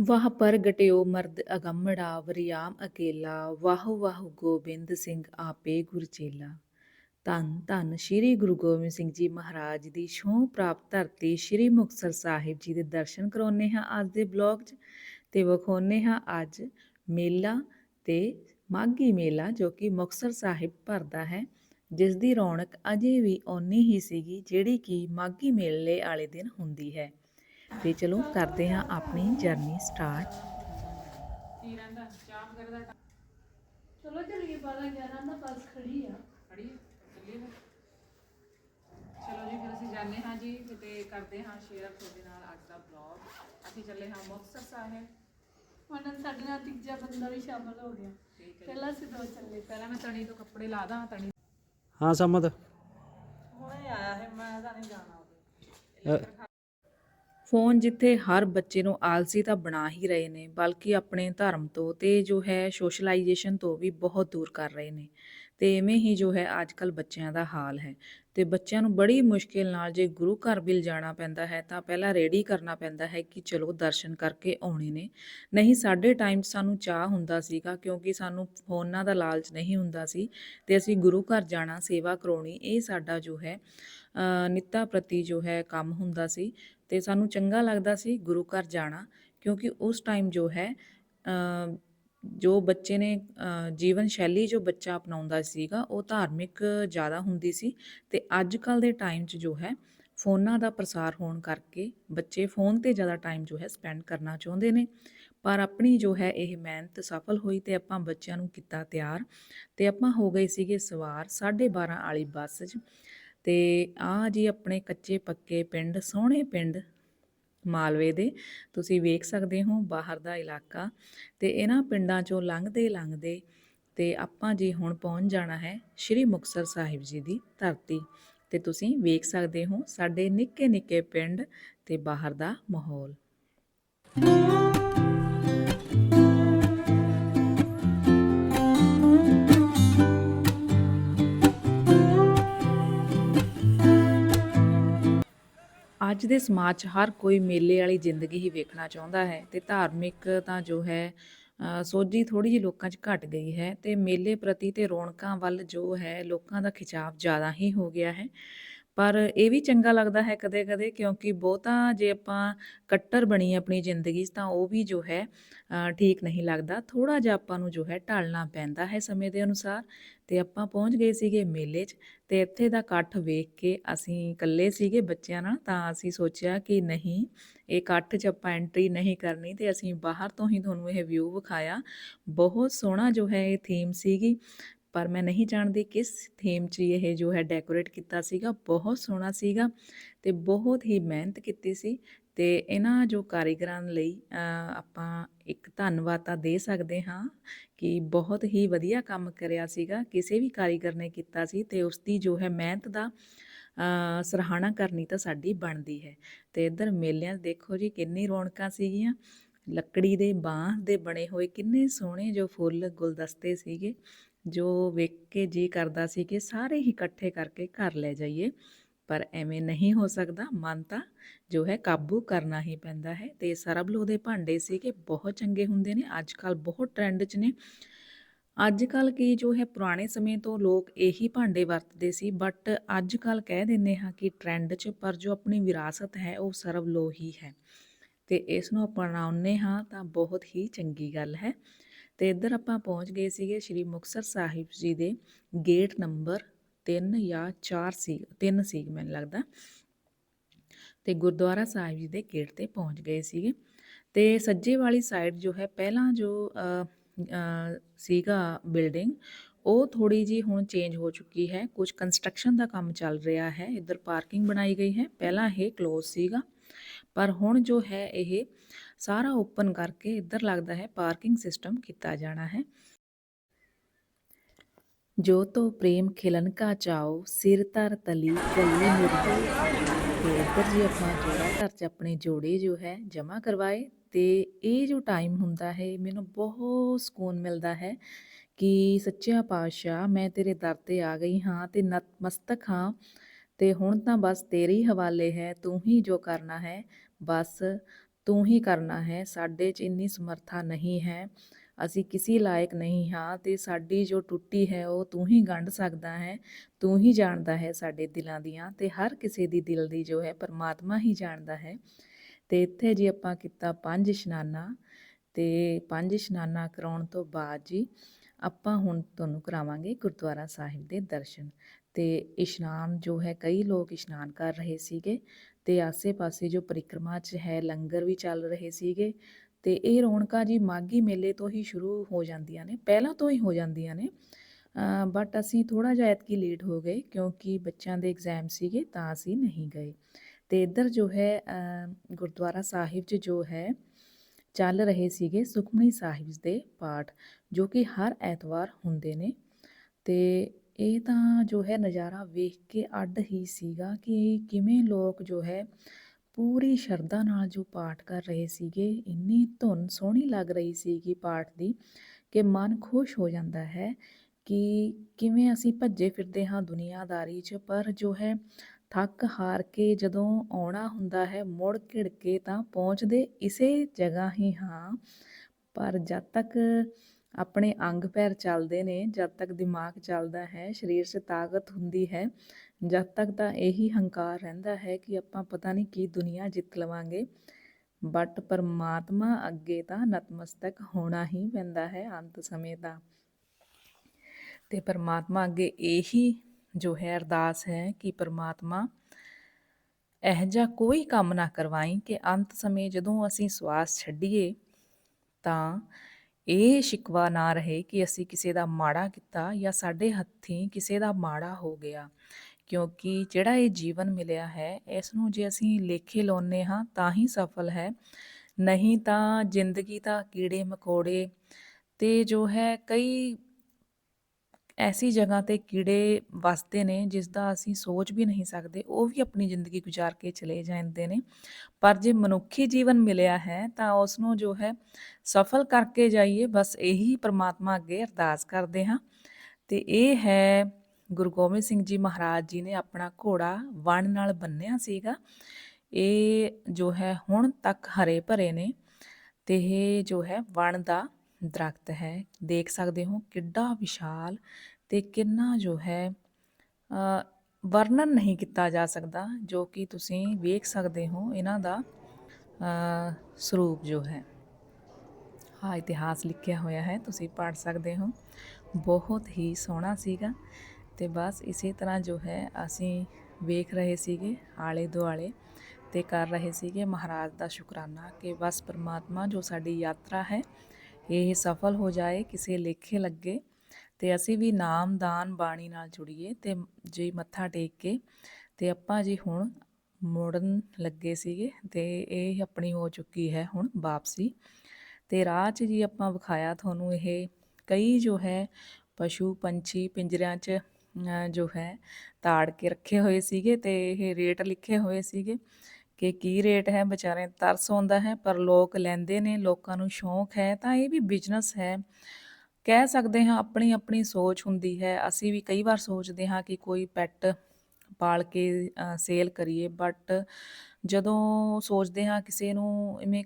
ਵਾਹ ਪ੍ਰਗਟਿਓ ਮਰਦ ਅਗੰਮੜਾ ਵਰਿਆਮ ਅਕੇਲਾ, ਵਾਹੁ ਵਾਹੁ ਗੋਬਿੰਦ ਸਿੰਘ ਆਪੇ ਗੁਰਚੇਲਾ ਧੰਨ ਧੰਨ ਸ੍ਰੀ ਗੁਰੂ ਗੋਬਿੰਦ ਸਿੰਘ ਜੀ ਮਹਾਰਾਜ ਦੀ ਛੋਹ ਪ੍ਰਾਪਤ ਧਰਤੀ ਸ੍ਰੀ ਮੁਕਤਸਰ ਸਾਹਿਬ ਜੀ ਦੇ ਦਰਸ਼ਨ ਕਰਾਉਨੇ ਹਾਂ ਅੱਜ ਦੇ ਬਲੌਗ 'ਚ ਤੇ ਵਿਖਾਉਨੇ ਹਾਂ ਅੱਜ ਮੇਲਾ ਤੇ ਮਾਘੀ ਮੇਲਾ ਜੋ ਕਿ ਮੁਕਤਸਰ ਸਾਹਿਬ ਭਰਦਾ ਹੈ ਜਿਸ ਦੀ ਰੌਣਕ ਅਜੇ ਵੀ ਓਨੀ ਹੀ ਸੀਗੀ ਜਿਹੜੀ ਕਿ ਮਾਘੀ ਮੇਲੇ ਵਾਲੇ ਦਿਨ ਹੁੰਦੀ ਹੈ। ਤੇ ਚਲੋ ਕਰਦੇ ਹਾਂ ਆਪਣੀ ਜਰਨੀ ਸਟਾਰਟ ਚਲੋ ਚੱਲੀਏ 12 11 ਦਾ ਬੱਸ ਖੜੀ ਆ। ਖੜੀ? ਚੱਲੀਏ ਚਲੋ ਜੀ ਫਿਰ ਅਸੀਂ ਜਾਂਦੇ ਹਾਂ ਜੀ ਤੇ ਕਰਦੇ ਹਾਂ ਸ਼ੇਅਰ ਤੁਹਾਡੇ ਨਾਲ ਅੱਜ ਦਾ ਬਲੌਗ ਅਸੀਂ ਚੱਲੇ ਹਾਂ ਮੁਕਤਸਰ ਸਾਹਿਬ। ਹੁਣ ਸਾਡੇ ਨਾਲ ਤੀਜਾ ਬੰਦਾ ਵੀ ਸ਼ਾਮਲ ਹੋ ਗਿਆ। ਪਹਿਲਾਂ ਅਸੀਂ ਦੋ ਚੱਲੇ। ਪਹਿਲਾਂ ਮੈਂ ਤਣੀ ਤੋਂ ਕੱਪੜੇ ਲਾ ਦਾਂ ਤਣੀ ਹਾਂ ਸੰਮਤ। ਹੁਣੇ ਆਇਆ ਹੈ ਮੈਂ ਤਾਂ ਨਹੀਂ ਜਾਣਾ ਉਹਦੇ ਫੋਨ ਜਿੱਥੇ ਹਰ ਬੱਚੇ ਨੂੰ ਆਲਸੀ ਤਾਂ ਬਣਾ ਹੀ ਰਹੇ ਨੇ ਬਲਕਿ ਆਪਣੇ ਧਰਮ ਤੋਂ ਤੇ ਜੋ ਹੈ ਸੋਸ਼ਲਾਈਜੇਸ਼ਨ ਤੋਂ ਵੀ ਬਹੁਤ ਦੂਰ ਕਰ ਰਹੇ ਨੇ। ਤੇ ਐਵੇਂ ਹੀ ਜੋ ਹੈ ਅੱਜ ਕੱਲ ਬੱਚਿਆਂ ਦਾ ਹਾਲ ਹੈ। ਤੇ ਬੱਚਿਆਂ ਨੂੰ ਬੜੀ ਮੁਸ਼ਕਿਲ ਨਾਲ ਜੇ ਗੁਰੂ ਘਰ ਵੀ ਜਾਣਾ ਪੈਂਦਾ ਹੈ ਤਾਂ ਪਹਿਲਾਂ ਰੈਡੀ ਕਰਨਾ ਪੈਂਦਾ ਹੈ ਕਿ ਚਲੋ ਦਰਸ਼ਨ ਕਰਕੇ ਆਉਣੇ ਨੇ। ਨਹੀਂ ਸਾਡੇ ਟਾਈਮ 'ਚ ਸਾਨੂੰ ਚਾਹ ਹੁੰਦਾ ਸੀਗਾ ਕਿਉਂਕਿ ਸਾਨੂੰ ਫੋਨਾਂ ਦਾ ਲਾਲਚ ਨਹੀਂ ਹੁੰਦਾ ਸੀ ਤੇ ਅਸੀਂ ਗੁਰੂ ਘਰ ਜਾਣਾ ਸੇਵਾ ਕਰਾਉਣੀ ਇਹ ਸਾਡਾ ਜੋ ਹੈ ਅ, ਨਿੱਤਾ ਪ੍ਰਤੀ ਜੋ ਹੈ ਕੰਮ ਹੁੰਦਾ ਸੀ। ਤੇ ਸਾਨੂੰ ਚੰਗਾ ਲੱਗਦਾ ਸੀ ਗੁਰੂ ਘਰ ਜਾਣਾ, ਕਿਉਂਕਿ ਉਸ ਟਾਈਮ ਜੋ ਹੈ ਜੋ ਬੱਚੇ ਨੇ ਜੀਵਨ ਸ਼ੈਲੀ ਜੋ ਬੱਚਾ ਅਪਣਾਉਂਦਾ ਸੀਗਾ, ਉਹ ਧਾਰਮਿਕ ਜ਼ਿਆਦਾ ਹੁੰਦੀ ਸੀ ਤੇ ਅੱਜ ਕੱਲ ਦੇ ਟਾਈਮ 'ਚ ਜੋ ਹੈ, ਫੋਨਾਂ ਦਾ ਪ੍ਰਸਾਰ ਹੋਣ ਕਰਕੇ ਬੱਚੇ ਫੋਨ ਤੇ ਜ਼ਿਆਦਾ ਟਾਈਮ ਜੋ ਹੈ ਸਪੈਂਡ ਕਰਨਾ ਚਾਹੁੰਦੇ ਨੇ। ਪਰ ਆਪਣੀ ਜੋ ਹੈ ਇਹ ਮਿਹਨਤ ਸਫਲ ਹੋਈ ਤੇ ਆਪਾਂ ਬੱਚਿਆਂ ਨੂੰ ਕੀਤਾ ਤਿਆਰ ਤੇ ਆਪਾਂ ਹੋ ਗਏ ਸੀਗੇ ਸਵਾਰ 12:30 ਵਾਲੀ ਬੱਸ 'ਚ। ਤੇ ਆ ਜੀ ਆਪਣੇ ਕੱਚੇ ਪੱਕੇ ਪਿੰਡ, ਸੋਹਣੇ ਪਿੰਡ ਮਾਲਵੇ ਦੇ, ਤੁਸੀਂ ਵੇਖ ਸਕਦੇ ਹੋ ਬਾਹਰ ਦਾ ਇਲਾਕਾ ਤੇ ਇਹਨਾਂ ਪਿੰਡਾਂ ਚੋਂ ਲੰਘਦੇ ਲੰਘਦੇ ਤੇ ਆਪਾਂ ਜੀ ਹੁਣ ਪਹੁੰਚ ਜਾਣਾ ਹੈ ਸ਼੍ਰੀ ਮੁਕਤਸਰ ਸਾਹਿਬ ਜੀ ਦੀ ਧਰਤੀ ਤੇ ਤੁਸੀਂ ਵੇਖ ਸਕਦੇ ਹੋ ਸਾਡੇ ਨਿੱਕੇ ਨਿੱਕੇ ਪਿੰਡ ਤੇ ਬਾਹਰ ਦਾ ਮਾਹੌਲ। ਅੱਜ ਦੇ ਸਮਾਜ 'ਚ ਹਰ ਕੋਈ ਮੇਲੇ ਵਾਲੀ ਜ਼ਿੰਦਗੀ ਹੀ ਵੇਖਣਾ ਚਾਹੁੰਦਾ ਹੈ ਤੇ ਧਾਰਮਿਕ ਤਾਂ ਜੋ ਹੈ ਸੋਝੀ ਥੋੜੀ ਜਿਹੀ ਲੋਕਾਂ 'ਚ ਘਟ ਗਈ ਹੈ ਤੇ ਮੇਲੇ ਪ੍ਰਤੀ ਤੇ ਰੌਣਕਾਂ ਵੱਲ ਜੋ ਹੈ, ਲੋਕਾਂ ਦਾ ਖਿਚਾਵ ਜ਼ਿਆਦਾ ਹੀ ਹੋ ਗਿਆ ਹੈ। ਪਰ ਇਹ ਵੀ ਚੰਗਾ ਲੱਗਦਾ ਹੈ ਕਦੇ-ਕਦੇ ਕਿਉਂਕਿ ਬਹੁਤਾ ਜੇ ਆਪਾਂ ਕੱਟਰ ਬਣੀ ਆਪਣੀ ਜ਼ਿੰਦਗੀ 'ਚ ਤਾਂ ਉਹ ਵੀ ਜੋ ਹੈ ਠੀਕ ਨਹੀਂ ਲੱਗਦਾ। ਥੋੜਾ ਜਿਹਾ ਆਪਾਂ ਨੂੰ ਜੋ ਹੈ ਢਲਣਾ ਪੈਂਦਾ ਹੈ ਸਮੇਂ ਦੇ ਅਨੁਸਾਰ। ਤੇ ਆਪਾਂ ਪਹੁੰਚ ਗਏ ਸੀਗੇ ਮੇਲੇ 'ਚ ਤੇ ਇੱਥੇ ਦਾ ਇਕੱਠ ਵੇਖ ਕੇ ਅਸੀਂ ਇਕੱਲੇ ਸੀਗੇ ਬੱਚਿਆਂ ਨਾਲ ਤਾਂ ਅਸੀਂ ਸੋਚਿਆ ਕਿ ਨਹੀਂ, ਇਹ ਇਕੱਠ 'ਚ ਆਪਾਂ ਐਂਟਰੀ ਨਹੀਂ ਕਰਨੀ ਤੇ ਅਸੀਂ ਬਾਹਰ ਤੋਂ ਹੀ ਤੁਹਾਨੂੰ ਇਹ ਵਿਊ ਵਿਖਾਇਆ। ਬਹੁਤ ਸੋਹਣਾ ਜੋ ਹੈ ਇਹ ਥੀਮ ਸੀਗੀ। ਪਰ ਮੈਂ ਨਹੀਂ ਜਾਣਦੀ ਕਿਸ ਥੀਮ 'ਚ ਇਹ ਜੋ ਹੈ ਡੈਕੋਰੇਟ ਕੀਤਾ ਸੀਗਾ, ਬਹੁਤ ਸੋਹਣਾ ਸੀਗਾ ਤੇ ਬਹੁਤ ਹੀ ਮਿਹਨਤ ਕੀਤੀ ਸੀ ਤੇ ਇਹਨਾਂ ਜੋ ਕਾਰੀਗਰਾਂ ਲਈ ਆਪਾਂ ਇੱਕ ਧੰਨਵਾਦ ਤਾਂ ਦੇ ਸਕਦੇ ਹਾਂ ਕਿ ਬਹੁਤ ਹੀ ਵਧੀਆ ਕੰਮ ਕਰਿਆ ਸੀਗਾ, ਕਿਸੇ ਵੀ ਕਾਰੀਗਰ ਨੇ ਕੀਤਾ ਸੀ ਤੇ ਉਸ ਦੀ ਜੋ ਹੈ ਮਿਹਨਤ ਦਾ ਸਰਾਹਣਾ ਕਰਨੀ ਤਾਂ ਸਾਡੀ ਬਣਦੀ ਹੈ। ਤੇ ਇੱਧਰ ਮੇਲਿਆਂ 'ਚ ਦੇਖੋ ਜੀ ਕਿੰਨੀ ਰੌਣਕਾਂ ਸੀਗੀਆਂ, ਲੱਕੜੀ ਦੇ ਬਾਂਹ ਦੇ ਬਣੇ ਹੋਏ ਕਿੰਨੇ ਸੋਹਣੇ ਜੋ ਫੁੱਲ ਗੁਲਦਸਤੇ ਸੀਗੇ। ਜੋ ਵੇਖ ਕੇ ਜੀ ਕਰਦਾ ਸੀ ਕਿ ਸਾਰੇ ਹੀ ਇਕੱਠੇ ਕਰਕੇ ਘਰ ਲੈ ਜਾਈਏ, ਪਰ ਐਵੇਂ ਨਹੀਂ ਹੋ ਸਕਦਾ। ਮਨ ਤਾਂ ਜੋ ਹੈ ਕਾਬੂ ਕਰਨਾ ਹੀ ਪੈਂਦਾ ਹੈ ਤੇ ਸਰਬਲੋ ਦੇ ਭਾਂਡੇ ਸੀਗੇ ਬਹੁਤ ਚੰਗੇ ਹੁੰਦੇ ਨੇ ਅੱਜ ਕੱਲ ਬਹੁਤ ਟ੍ਰੈਂਡ 'ਚ ਨੇ। ਅੱਜ ਕੱਲ ਕੀ ਜੋ ਹੈ ਪੁਰਾਣੇ ਸਮੇਂ ਤੋਂ ਲੋਕ ਇਹੀ ਭਾਂਡੇ ਵਰਤਦੇ ਸੀ ਬਟ ਅੱਜ ਕੱਲ ਕਹਿ ਦਿੰਦੇ ਹਾਂ ਕਿ ਟ੍ਰੈਂਡ 'ਚ ਪਰ ਜੋ ਆਪਣੀ ਵਿਰਾਸਤ ਹੈ ਉਹ ਸਰਬਲੋ ਹੀ ਹੈ। ਤੇ ਇਸ ਨੂੰ ਅਪਣਾਉਂਦੇ ਹਾਂ ਤਾਂ ਬਹੁਤ ਹੀ ਚੰਗੀ ਗੱਲ ਹੈ। ਤੇ ਇੱਧਰ ਆਪਾਂ ਪਹੁੰਚ ਗਏ ਸੀਗੇ ਸ਼੍ਰੀ ਮੁਕਤਸਰ ਸਾਹਿਬ ਜੀ ਦੇ ਗੇਟ ਨੰਬਰ 3 ਜਾਂ 4 ਸੀ 3 ਸੀ ਮੈਨੂੰ ਲੱਗਦਾ। ਤੇ ਗੁਰਦੁਆਰਾ ਸਾਹਿਬ ਜੀ ਦੇ ਗੇਟ ਤੇ ਪਹੁੰਚ ਗਏ ਸੀਗੇ। ਤੇ ਸੱਜੇ ਵਾਲੀ ਸਾਈਡ ਜੋ ਹੈ, ਪਹਿਲਾਂ ਜੋ ਸੀਗਾ ਬਿਲਡਿੰਗ ਉਹ ਥੋੜੀ ਜੀ ਹੁਣ ਚੇਂਜ ਹੋ ਚੁੱਕੀ ਹੈ। ਕੁਝ ਕੰਸਟਰਕਸ਼ਨ ਦਾ ਕੰਮ ਚੱਲ ਰਿਹਾ ਹੈ। ਇੱਧਰ ਪਾਰਕਿੰਗ ਬਣਾਈ ਗਈ ਹੈ। ਪਹਿਲਾਂ ਇਹ ਕਲੋਜ਼ ਸੀਗਾ। ਪਰ ਹੁਣ ਜੋ ਹੈ ਇਹ ਸਾਰਾ ਓਪਨ ਕਰਕੇ ਇੱਧਰ ਲੱਗਦਾ ਹੈ, ਪਾਰਕਿੰਗ ਸਿਸਟਮ ਕੀਤਾ ਜਾਣਾ ਹੈ। ਜੋ ਤੋ ਪ੍ਰੇਮ ਖਿਲਨ ਕਾ ਚਾਓ, ਸਿਰ ਧਰ ਤਲੀ ਗਲੀ ਮੁਰਦੀ ਤੇ ਇੱਧਰ ਜੀ ਆਪਾਂ ਜੋੜਾ ਘਰ 'ਚ ਆਪਣੇ ਜੋੜੇ ਜੋ ਹੈ, ਜਮ੍ਹਾਂ ਕਰਵਾਏ। ਤੇ ਇਹ ਜੋ ਟਾਈਮ ਹੁੰਦਾ ਹੈ ਮੈਨੂੰ ਬਹੁਤ ਸਕੂਨ ਮਿਲਦਾ ਹੈ ਕਿ ਸੱਚਿਆ ਪਾਤਸ਼ਾਹ ਮੈਂ ਤੇਰੇ ਦਰ ਤੇ ਆ ਗਈ ਹਾਂ ਤੇ ਨਤਮਸਤਕ ਹਾਂ। ਤੇ ਹੁਣ ਤਾਂ ਬਸ ਤੇਰੇ ਹੀ ਹਵਾਲੇ ਹੈ, ਤੂੰ ਹੀ ਜੋ ਕਰਨਾ ਹੈ, ਬਸ ਤੂੰ ਹੀ ਕਰਨਾ ਹੈ, ਸਾਡੇ 'ਚ ਇੰਨੀ ਸਮਰੱਥਾ ਨਹੀਂ ਹੈ, ਅਸੀਂ ਕਿਸੇ ਲਾਇਕ ਨਹੀਂ ਹਾਂ ਤੇ ਸਾਡੀ ਜੋ ਟੁੱਟੀ ਹੈ, ਉਹ ਤੂੰ ਹੀ ਗੰਢ ਸਕਦਾ ਹੈ, ਤੂੰ ਹੀ ਜਾਣਦਾ ਹੈ ਸਾਡੇ ਦਿਲਾਂ ਦੀਆਂ ਤੇ ਹਰ ਕਿਸੇ ਦੀ ਦਿਲ ਦੀ ਜੋ ਹੈ, ਪਰਮਾਤਮਾ ਹੀ ਜਾਣਦਾ ਹੈ। ਤੇ ਇੱਥੇ ਜੀ ਆਪਾਂ ਕੀਤਾ ਪੰਜ ਇਸ਼ਨਾਨਾ ਤੇ ਪੰਜ ਇਸ਼ਨਾਨਾ ਕਰਾਉਣ ਤੋਂ ਬਾਅਦ ਜੀ ਆਪਾਂ ਹੁਣ ਤੁਹਾਨੂੰ ਕਰਾਵਾਂਗੇ ਗੁਰਦੁਆਰਾ ਸਾਹਿਬ ਦੇ ਦਰਸ਼ਨ। ਅਤੇ ਇਸ਼ਨਾਨ ਜੋ ਹੈ, ਕਈ ਲੋਕ ਇਸ਼ਨਾਨ ਕਰ ਰਹੇ ਸੀਗੇ ਅਤੇ ਆਸੇ-ਪਾਸੇ ਜੋ ਪਰਿਕਰਮਾ 'ਚ ਹੈ, ਲੰਗਰ ਵੀ ਚੱਲ ਰਹੇ ਸੀਗੇ ਅਤੇ ਇਹ ਰੌਣਕਾਂ ਜੀ ਮਾਘੀ ਮੇਲੇ ਤੋਂ ਹੀ ਸ਼ੁਰੂ ਹੋ ਜਾਂਦੀਆਂ ਨੇ, ਪਹਿਲਾਂ ਤੋਂ ਹੀ ਹੋ ਜਾਂਦੀਆਂ ਨੇ। ਬਟ ਅਸੀਂ ਥੋੜ੍ਹਾ ਜਿਹਾ ਐਤਕੀ ਲੇਟ ਹੋ ਗਏ ਕਿਉਂਕਿ ਬੱਚਿਆਂ ਦੇ ਐਗਜ਼ਾਮ ਸੀਗੇ ਤਾਂ ਅਸੀਂ ਨਹੀਂ ਗਏ। ਅਤੇ ਇੱਧਰ ਜੋ ਹੈ ਗੁਰਦੁਆਰਾ ਸਾਹਿਬ 'ਚ ਜੋ ਹੈ, ਚੱਲ ਰਹੇ ਸੀਗੇ ਸੁਖਮਨੀ ਸਾਹਿਬ ਦੇ ਪਾਠ ਜੋ ਕਿ ਹਰ ਐਤਵਾਰ ਹੁੰਦੇ ਨੇ। ਅਤੇ ਇਹ ਤਾਂ ਜੋ ਹੈ ਨਜ਼ਾਰਾ ਵੇਖ ਕੇ ਅੱਡ ਹੀ ਸੀਗਾ ਕਿ ਕਿਵੇਂ ਲੋਕ ਜੋ ਹੈ ਪੂਰੀ ਸ਼ਰਧਾ ਨਾਲ ਜੋ ਪਾਠ ਕਰ ਰਹੇ ਸੀਗੇ, ਇੰਨੀ ਧੁਨ ਸੋਹਣੀ ਲੱਗ ਰਹੀ ਸੀਗੀ ਪਾਠ ਦੀ ਕਿ ਮਨ ਖੁਸ਼ ਹੋ ਜਾਂਦਾ ਹੈ ਕਿ ਕਿਵੇਂ ਅਸੀਂ ਭੱਜੇ ਫਿਰਦੇ ਹਾਂ ਦੁਨੀਆਦਾਰੀ 'ਚ, ਪਰ ਜੋ ਹੈ ਥੱਕ ਹਾਰ ਕੇ ਜਦੋਂ ਆਉਣਾ ਹੁੰਦਾ ਹੈ, ਮੁੜ ਘਿੜ ਕੇ ਤਾਂ ਪਹੁੰਚਦੇ ਇਸੇ ਜਗ੍ਹਾ ਹੀ ਹਾਂ। ਪਰ ਜਦ ਤੱਕ ਆਪਣੇ ਅੰਗ ਪੈਰ ਚੱਲਦੇ ਨੇ, ਜਦ ਤੱਕ ਦਿਮਾਗ ਚੱਲਦਾ ਹੈ, ਸਰੀਰ 'ਚ ਤਾਕਤ ਹੁੰਦੀ ਹੈ, ਜਦ ਤੱਕ ਤਾਂ ਇਹੀ ਹੰਕਾਰ ਰਹਿੰਦਾ ਹੈ ਕਿ ਆਪਾਂ ਪਤਾ ਨਹੀਂ ਕੀ ਦੁਨੀਆ ਜਿੱਤ ਲਵਾਂਗੇ। ਬਟ ਪਰਮਾਤਮਾ ਅੱਗੇ ਤਾਂ ਨਤਮਸਤਕ ਹੋਣਾ ਹੀ ਪੈਂਦਾ ਹੈ ਅੰਤ ਸਮੇਂ ਦਾ। ਤੇ ਪਰਮਾਤਮਾ ਅੱਗੇ ਇਹੀ ਜੋ ਹੈ ਅਰਦਾਸ ਹੈ ਕਿ ਪਰਮਾਤਮਾ ਇਹ ਜਿਹਾ ਕੋਈ ਕੰਮ ਨਾ ਕਰਵਾਈ ਕਿ ਅੰਤ ਸਮੇਂ ਜਦੋਂ ਅਸੀਂ ਸਵਾਸ ਛੱਡੀਏ ਤਾਂ ਇਹ ਸ਼ਿਕਵਾ ਨਾ ਰਹੇ ਕਿ ਅਸੀਂ ਕਿਸੇ ਦਾ ਮਾੜਾ ਕੀਤਾ ਜਾਂ ਸਾਡੇ ਹੱਥੀਂ ਕਿਸੇ ਦਾ ਮਾੜਾ ਹੋ ਗਿਆ। ਕਿਉਂਕਿ ਜਿਹੜਾ ਇਹ ਜੀਵਨ ਮਿਲਿਆ ਹੈ ਇਸ ਨੂੰ ਜੇ ਅਸੀਂ ਲੇਖੇ ਲਾਉਂਦੇ ਹਾਂ ਤਾਂ ਹੀ ਸਫਲ ਹੈ। ਨਹੀਂ ਤਾਂ ਜ਼ਿੰਦਗੀ ਤਾਂ ਕੀੜੇ ਮਕੌੜੇ ਤੇ ਜੋ ਹੈ ਕਈ ਐਸੀ ਜਗ੍ਹਾ ਤੇ ਕੀੜੇ ਵੱਸਦੇ ਨੇ ਜਿਸ ਦਾ ਅਸੀਂ ਸੋਚ ਵੀ ਨਹੀਂ ਸਕਦੇ, ਉਹ ਵੀ ਆਪਣੀ ਜ਼ਿੰਦਗੀ ਗੁਜ਼ਾਰ ਕੇ ਚਲੇ ਜਾਂਦੇ ਨੇ। ਪਰ ਜੇ ਮਨੁੱਖੀ ਜੀਵਨ ਮਿਲਿਆ ਹੈ, ਤਾਂ ਉਸ ਨੂੰ ਜੋ ਹੈ ਸਫਲ ਕਰਕੇ ਜਾਈਏ, ਬਸ ਇਹੀ ਪ੍ਰਮਾਤਮਾ ਅੱਗੇ ਅਰਦਾਸ ਕਰਦੇ ਹਾਂ। ਤੇ ਇਹ ਹੈ, ਗੁਰੂ ਗੋਬਿੰਦ ਸਿੰਘ ਜੀ ਮਹਾਰਾਜ ਜੀ ਨੇ ਆਪਣਾ ਘੋੜਾ ਵਣ ਨਾਲ ਬੰਨਿਆ ਸੀਗਾ। ਇਹ ਜੋ ਹੈ ਹੁਣ ਤੱਕ ਹਰੇ ਭਰੇ ਨੇ ਤੇ ਇਹ ਜੋ ਹੈ ਵਣ ਦਾ ਦਰਖਤ ਹੈ। ਦੇਖ ਸਕਦੇ ਹੋ ਕਿੱਡਾ ਵਿਸ਼ਾਲ ਤੇ ਕਿੰਨਾ ਜੋ ਹੈ ਵਰਣਨ ਨਹੀਂ ਕੀਤਾ ਜਾ ਸਕਦਾ, ਜੋ ਕਿ ਤੁਸੀਂ ਵੇਖ ਸਕਦੇ ਹੋ ਇਹਨਾਂ ਦਾ ਸਰੂਪ ਜੋ ਹੈ। ਹਾਂ ਇਤਿਹਾਸ ਲਿਖਿਆ ਹੋਇਆ ਹੈ, ਤੁਸੀਂ ਪੜ੍ਹ ਸਕਦੇ ਹੋ। ਬਹੁਤ ਹੀ ਸੋਹਣਾ ਸੀਗਾ ਤੇ ਬਸ ਇਸੇ ਤਰ੍ਹਾਂ ਜੋ ਹੈ ਅਸੀਂ ਵੇਖ ਰਹੇ ਸੀਗੇ ਆਲੇ ਦੁਆਲੇ ਤੇ ਕਰ ਰਹੇ ਸੀਗੇ ਮਹਾਰਾਜ ਦਾ ਸ਼ੁਕਰਾਨਾ ਕਿ ਬਸ ਪ੍ਰਮਾਤਮਾ ਜੋ ਸਾਡੀ ਯਾਤਰਾ ਹੈ ਇਹ ਸਫਲ ਹੋ ਜਾਏ, ਕਿਸੇ ਲੇਖੇ ਲੱਗੇ, ਤੇ ਅਸੀਂ ਵੀ ਨਾਮ ਦਾਨ ਬਾਣੀ ਨਾਲ ਜੁੜੀਏ, ਤੇ ਜੇ ਮੱਥਾ ਟੇਕ ਕੇ, ਤੇ ਆਪਾਂ ਜੀ ਹੁਣ ਮੁੜਨ ਲੱਗੇ ਸੀਗੇ, ਤੇ ਇਹ ਆਪਣੀ ਹੋ ਚੁੱਕੀ ਹੈ ਹੁਣ ਵਾਪਸੀ। ਤੇ ਰਾਹ 'ਚ ਜੀ ਆਪਾਂ ਵਿਖਾਇਆ ਤੁਹਾਨੂੰ ਇਹ ਕਈ ਜੋ ਹੈ, ਪਸ਼ੂ ਪੰਛੀ ਪਿੰਜਰਿਆਂ 'ਚ ਜੋ ਹੈ, ਤਾੜ ਕੇ ਰੱਖੇ ਹੋਏ ਸੀਗੇ, ਤੇ ਇਹ ਰੇਟ ਲਿਖੇ ਹੋਏ ਸੀਗੇ। ਕਿ ਕੀ ਰੇਟ ਹੈ ਵਿਚਾਰੇ ਤਰਸ ਆਉਂਦਾ ਹੈ, ਪਰ ਲੋਕ ਲੈਂਦੇ ਨੇ, ਲੋਕਾਂ ਨੂੰ ਸ਼ੌਂਕ ਹੈ, ਤਾਂ ਇਹ ਵੀ ਬਿਜ਼ਨਸ ਹੈ। ਕਹਿ ਸਕਦੇ ਹਾਂ ਆਪਣੀ ਆਪਣੀ ਸੋਚ ਹੁੰਦੀ ਹੈ। ਅਸੀਂ ਵੀ ਕਈ ਵਾਰ ਸੋਚਦੇ ਹਾਂ ਕਿ ਕੋਈ ਪੈਟ ਪਾਲ ਕੇ ਸੇਲ ਕਰੀਏ ਬਟ ਜਦੋਂ ਸੋਚਦੇ ਹਾਂ ਕਿਸੇ ਨੂੰ ਇਵੇਂ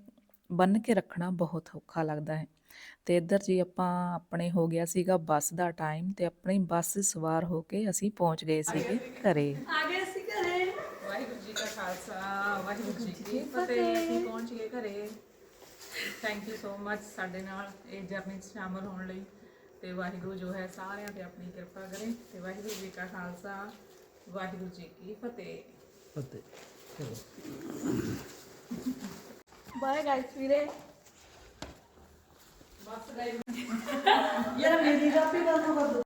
ਬੰਨ ਕੇ ਰੱਖਣਾ ਬਹੁਤ ਔਖਾ ਲੱਗਦਾ ਹੈ। ਤੇ ਇੱਧਰ ਜੀ ਆਪਾਂ ਆਪਣੇ ਹੋ ਗਿਆ ਸੀਗਾ ਬੱਸ ਦਾ ਟਾਈਮ ਤੇ ਆਪਣੀ ਬੱਸ ਸਵਾਰ ਹੋ ਕੇ ਅਸੀਂ ਪਹੁੰਚ ਗਏ ਸੀਗੇ ਘਰੇ। ਜੀ ਕਾ ਖਾਲਸਾ ਵਾਹਿਗੁਰੂ ਜੀ ਕੀ ਫਤਿਹ। ਅਸੀਂ ਪਹੁੰਚ ਗਏ ਘਰੇ। ਥੈਂਕ ਯੂ ਸੋ ਮਚ ਸਾਡੇ ਨਾਲ ਇਹ ਜਰਨੀ 'ਚ ਸ਼ਾਮਲ ਹੋਣ ਲਈ। ਤੇ ਵਾਹਿਗੁਰੂ ਜੋ ਹੈ ਸਾਰਿਆਂ ਤੇ ਆਪਣੀ ਕਿਰਪਾ ਕਰੇ। ਤੇ ਵਾਹਿਗੁਰੂ ਜੀ ਕਾ ਖਾਲਸਾ ਵਾਹਿਗੁਰੂ ਜੀ ਕੀ ਫਤਿਹ। ਫਤਿਹ। ਚਲੋ ਬਾਏ ਗਾਇਸ ਵੀਰੇ। ਬਸ ਗਏ ਯਾਰ ਮੇਰੀ ਕਾਪੀ ਬੰਦ ਕਰ ਦੋ